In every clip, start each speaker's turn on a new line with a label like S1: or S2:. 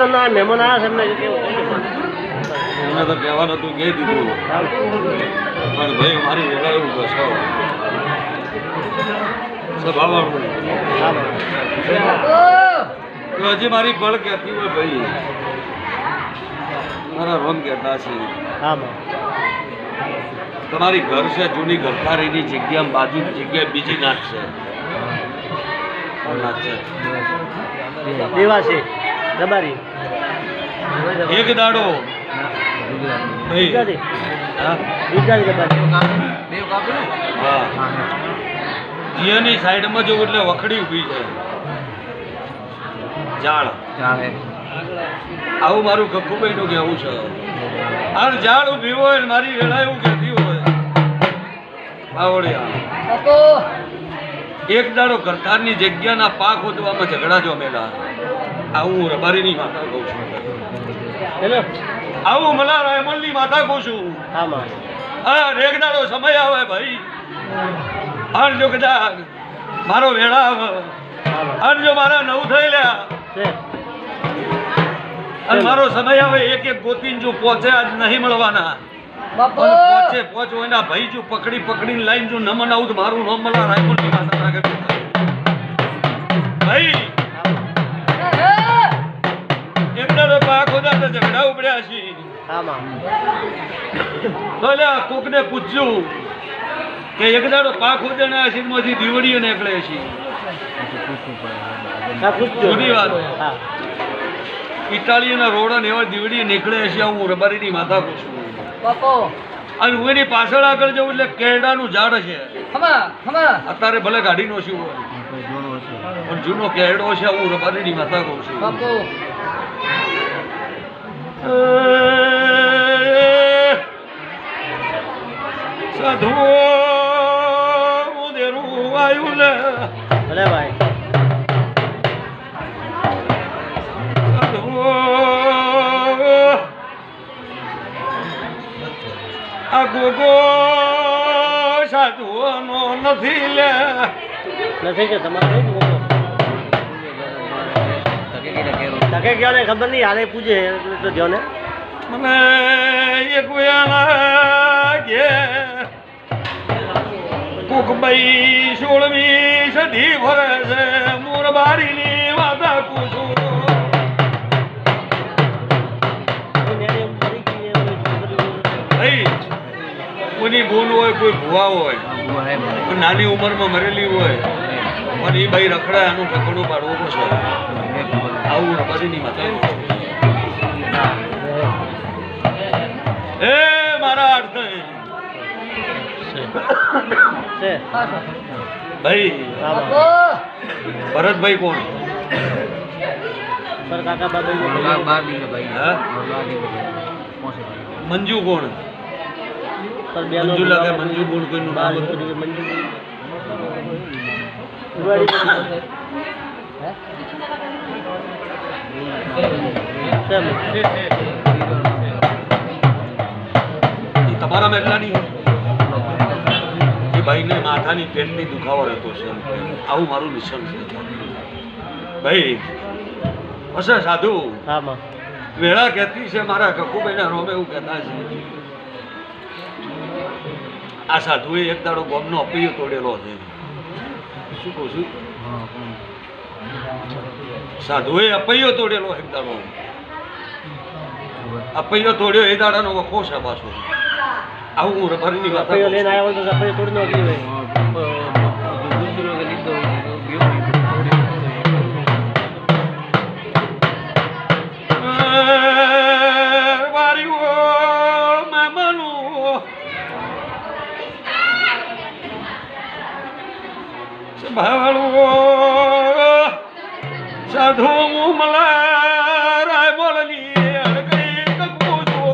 S1: હોસ્ટેલના મહેમાન આવ્યા છે એમને
S2: એમને તો કહેવાનું હતું કહી દીધું. પણ ભાઈ મારી વેળા એવું કશો સ્વભાવવાનું તો હજી મારી બળ કહેતી હોય ભાઈ. મારા રોમ કહેતા છે.
S1: હા
S2: તમારી ઘર છે જૂની ઘરકારીની જગ્યા બાજુ જગ્યાએ બીજી નાખશે નાખશે
S1: દેવાસી દબારી.
S2: એક દાડો.
S1: ગુજરાતી
S2: હા.
S1: ગુજરાતી દબારી.
S2: હા. દિયાની સાઈડમાં જો એટલે વખડી ઊભી છે. ઝાડ આવું મારું કક્કુભાઈનું કહેવું છે. આ ઝાડ ઊભી હોય મારી વેળા એવું કહેતી હોય. આવડે એક દાડો કરતારની જગ્યાના પાક હોદવામાં ઝઘડા જોમેલા. આવું હું રબારીની માતા કહું છું. આવું મલા રાયમલની માતા કહું છું. એક દાડો સમય આવે ભાઈ. અને જો કદાચ મારો વેળા આવે. અન જો મારા નવ થઈ લ્યા. અને મારો સમય આવે એક એક ગોતીન જો પહોંચે આજ નહીં મળવાના. અને પહોંચે પહોંચ એના ભાઈ જો પકડી પકડીને લાઈન જો નમન આવું તો મારું ન મલા રાયપુરની માતા ભાઈ દાડો તો ઝઘડા ઉપડ્યા છે. ભલે કોકને પૂછ્યું કે એક દાડો પાક હોદાના આશીર્માંથી દીવડીઓ નીકળે છે. જૂની વાત. ઇટાલીના રોડ એવા દીવડી નીકળે છે હું રબારીની માતા માથા છું. અને હું એની પાછળ આગળ જવું એટલે કેરડાનું ઝાડ છે. અત્યારે ભલે ગાડી નો શું હોય પણ જૂનો કેરડો છે હું રબારીની માતા કહું છું. સાધુ ઉદેરું આવ્યું
S1: ભલે ભાઈ.
S2: આ ગોગો સાધુઓનો નથી લે.
S1: નથી કે તમારે? કઈ ક્યાં ગયો ને ખબર નહીં હાલે પૂછે તો જો ને
S2: મને એક કે કુકબાઈ સોળમી સદી ભરે છે વાતા પૂછું
S1: મેરે એ બધું
S2: ભાઈ કોઈની ભૂલ હોય કોઈ ભુવા હોય કોઈ નાની ઉંમરમાં મરેલી હોય પણ એ ભાઈ રખડા એનું ઠકડું પાડવું પડશે. આવું રબારીની માતા એ મારા અર્થ. ભાઈ ભરતભાઈ કોણ?
S1: પર કાકા બાબા
S2: હા મંજુ કોણ? મંજુ લાગે મંજુ કોણ કોઈનું નામ હતું?
S1: મંજુ
S2: એ તમારા મેટલાની એ ભાઈને માથાની પેટની દુખાવો રહેતો છે. આવું મારું મિશન છે. ભાઈ હશે સાધુ? વેળા કહેતી છે મારા કકુભાઈના રોમે એવું કહેતા છે. આ સાધુએ એક દાડો ગોમનો અપીયો તોડેલો છે. શું કહું છું? સાધુએ અપૈયો તોડેલો એક દાડો અપૈયો તોડ્યો એ દાડાનો વખો છે પાછો. આવું હું રબારીની વાત
S1: લઈને આવ્યો તો તોડી
S2: ભાવાળું. બોલની કકુ જો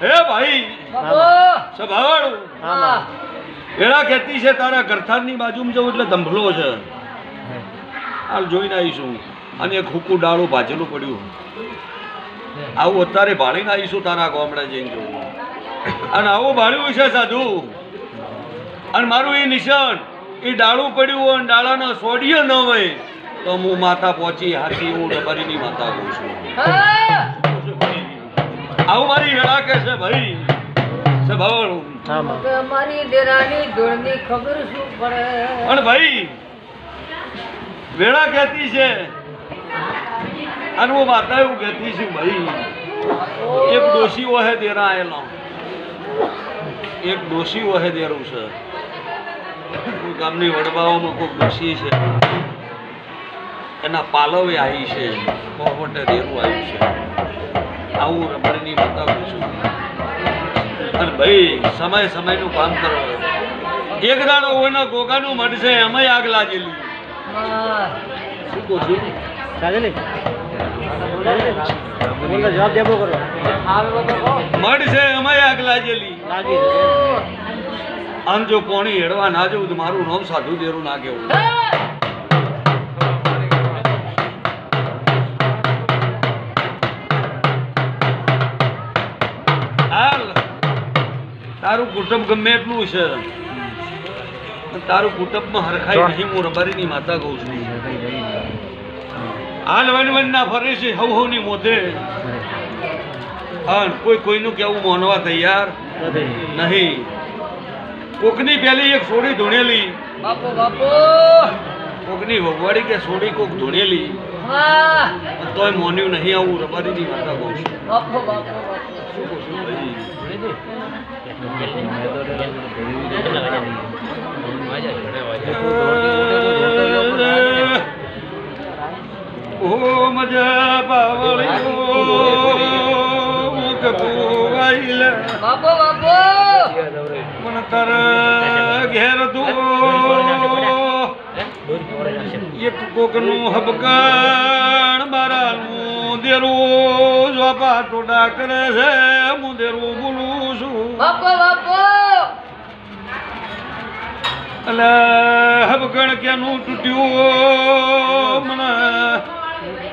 S1: હા
S2: ભાઈ સભાવાળું.
S1: હા.
S2: કહેતી છે તારા ગરથારની બાજુમાં જવું એટલે ધંભલો છે. હાલ જોઈને આવીશું અને એક હુકું ડાળું ભાજેલું પડ્યું. આવું અત્યારે ભાળીને આવીશું તારા ગામડા જઈને જોવું. અને આવું ભાળ્યું છે સાધુ. અને મારું એ નિશાન એ ડાળું પડ્યું હોય અને ડાળાના સોડિયો ન હોય તો હું માતા પહોંચી હાથી હું ડબરીની માતા કહું છું. આવું મારી વેળા કે છે ભાઈ? છે વેળા કહેતી છે. અને હું માતા એવું કહેતી છું ભાઈ એક ડોશી વહે દેરા આયેલો એક ડોશી વહે દેરું છે. કોઈ ગામની વડવાઓમાં કોઈ ડોશી છે. એના પાલવે આવી છે. કોહવટે રેરું આવ્યું છે. આવું રબરની બતાવું છું. અને ભાઈ સમય સમયનું કામ કરો. એક દાડો કોઈના ગોગાનું મળશે એમાંય આગ લાગેલી. શું કહું છું?
S1: જવાબ દેવો કરો.
S3: બાપા
S2: મળશે એમાંય આગ લાગેલી.
S1: લાગી
S2: આમ જો કોણી હેડવા ના જવું તો મારું નામ સાધુ દેરું ના કેવું. તારું કુટુંબ ગમે એટલું છે. તારું કુટુંબમાં હરખાઈ નહીં હું રબારીની માતા કહું છું. હાલ વન વન ના ફરે છે હવ હવની મોતે હા કોઈ કોઈનું કેવું માનવા તૈયાર? નહીં. કોકની પેલી એક સોડી ધૂણેલી.
S3: બાપો બાપો.
S2: કોકની વગવાડી કે સોડી કોક ધૂણેલી. તોય મોન્યું નહીં આવું રબારીની માતા કહું છું.
S3: બાપુ બાપુ.
S2: શું કહું છું ભાઈ ઓ મજા પાવળિયો કપુવાઈલ
S3: બાપુ બાપુ.
S2: મન તર ઘેર દો. એક કોકનું હબકાણ મારાનું દેરું જોપા ટોડા કરે છે હું દેરું બોલું છું.
S3: બાપુ બાપુ!
S2: એટલે હબકણ ક્યાંનું તૂટ્યું? મને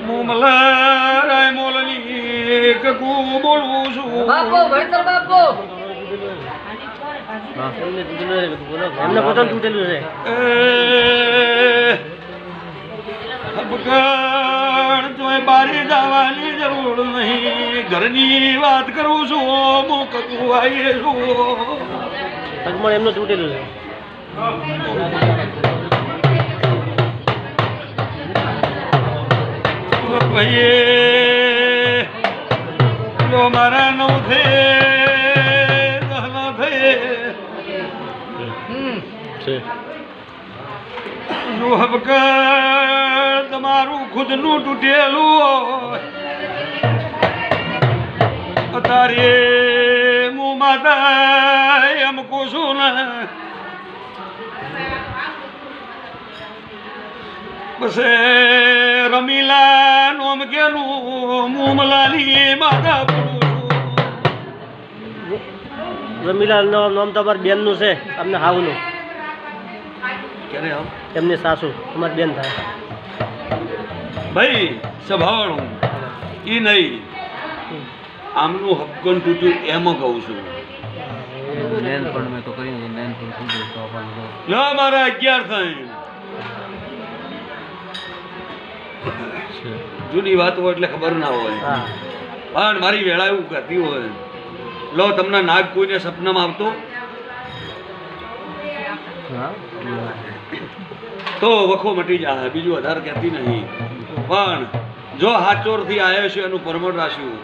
S2: મુમલારાય મોલની કકુ બોલું છું.
S3: બાપો ભણતર બાપુ!
S1: એમને તૂટેલું છે બોલો એમને પોતાનું તૂટેલું છે
S2: તોય બારી જવાની જરૂર નહીં. ઘરની વાત કરું છું હું કકુ આવીએ છું.
S1: અજમણ એમનું તૂટેલું છે?
S2: ભાઈએ મારા નવ થે. જો હબક તમારું ખુદનું તૂટેલું અત્યારે હું માતા એમ કહું છું ને. પછી રમીલા નોમ કેલું મુમલાલી માતા રમીલાલ
S1: રમીલા નામ તમારી બેનનું છે, અમને હાવનું.
S2: ક્યારે આવ
S1: એમની સાસુ અમારી બેન થાય.
S2: ભાઈ સ્વભાવનું એ નહીં. આમનું હપકન તૂટ્યું એમ કહું છું. લો મારા અગિયાર થાય જૂની વાત હોય એટલે ખબર ના હોય.
S1: હા.
S2: પણ મારી વેળા એવું કહેતી હોય. લો તમને નાગ કોઈને સપનામાં આવતો? તો વખો મટી જાય બીજું વધારે કહેતી નહીં. પણ જો હાચોરથી આવ્યો છે એનું પરમણ રાખ્યું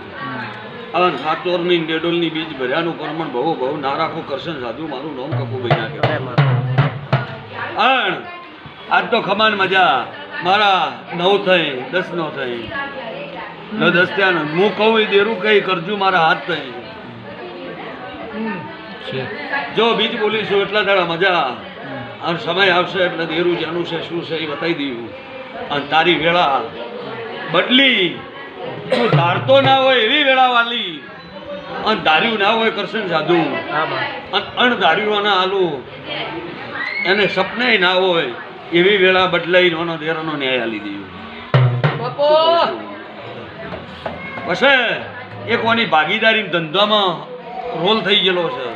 S2: અને હાચોરની ડેડોલની બીજ ભર્યાનું પરમણ બહુ બહુ ના રાખો કરશન સાધુ મારું નામ કપુભાઈ ના કહેવાય આજ તો ખમાન મજા. મારા નવ થઈ દસ નો થઈ. ન દસ ત્યાં હું કહું એ દેરું કઈ કરજું મારા હાથ થઈ. જો બીજ બોલીશું એટલા દાડા મજા. અને સમય આવશે એટલે દેરું જેનું છે શું છે એ બતાવી દીધું. અને તારી વેળા બદલી. તું ધારતો ના હોય એવી વેળા વાલી. અને ધાર્યું ના હોય કરશન સાધુ. અને અણધાર્યું ના હાલું. એને સપને ના હોય એવી વેળા બદલાઈ નોનો દેરાનો ન્યાય આલી દીધું.
S3: બાપુ!
S2: પછી એક કોની ભાગીદારી ધંધામાં રોલ થઈ ગયેલો છે.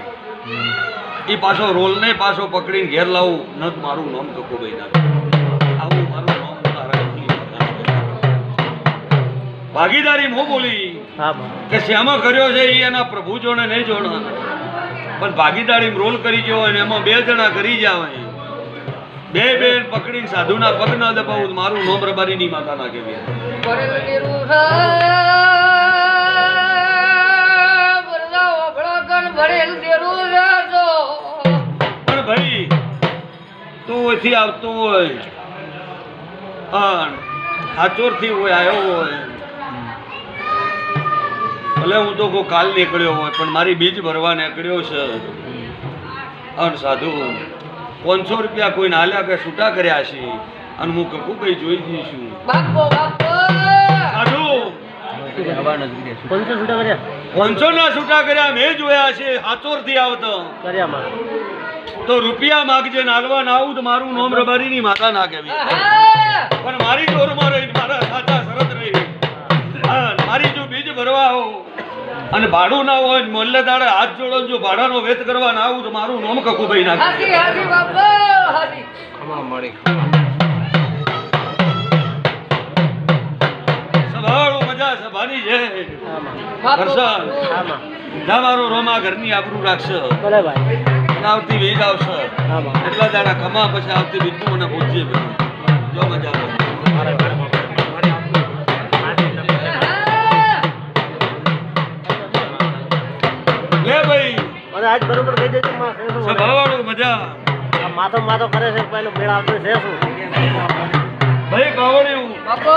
S2: એ પાછો રોલને પાછો પકડીને ઘેર લાવું. ન મારું નામ કકુભાઈ ના આવું મારું નામ તારા ભાગીદારી હું બોલી? કે શ્યામા કર્યો છે એ એના પ્રભુ જોડે નહીં જોડે પણ ભાગીદારી રોલ કરી ગયો ને એમાં બે જણા કરી જાવ બે બે પકડીને સાધુના પગ ના દબાવું મારું નોમ રબારીની માતા ના કેવી તું આવતો હોય. અન હાચોરથી હોય આવ્યો હોય. ભલે હું તો કોઈ કાલ નીકળ્યો હોય પણ મારી બીજ ભરવા નીકળ્યો છે. અને સાધુ પાંચસો રૂપિયા કોઈને હાલ્યા કે છૂટા કર્યા છે? અને હું કકુભાઈ જોઈ જઈશું
S3: બાપો બાપો!
S2: સાધુ!
S1: પંચો છૂટા કર્યા?
S2: પાંચસો ના છૂટા કર્યા મેં જોયા છે. હાચોરથી આવતો.
S1: કર્યા
S2: તો રૂપિયા માગજે નાલવા ના આવું તો મારું નોમ રબારીની માતા ના કહેવી. પણ મારી દોરમાં રહી મારા સાચા શરત રહી. મારી જો બીજ ભરવા હો અને ભાડું ના હોય ને મોલ્લે દાડે હાથ જોડો ને જો ભાડાનો વેત કરવા ના આવું તો મારું નોમ કકુભાઈ ના
S3: હાથી હાથી બાપો
S2: સભાળું મજા સભાની છે વરસાદ. મારો રોમા ઘરની આબરૂ રાખશે.
S1: ભાઈ
S2: અને આવતી વીજ આવશે.
S1: આમાં.
S2: એટલા દાડા કમા પછી આવતી બીજું મને પૂછીએ ભાઈ જો મજા આવે. લે ભાઈ.
S1: અને આજ બરોબર કહી દેજો
S2: મજા
S1: આ માથો માથો કરે છે પેલો મેળ આવતો છે શું?
S2: ભાઈ કાવડિયું.
S3: બાપો!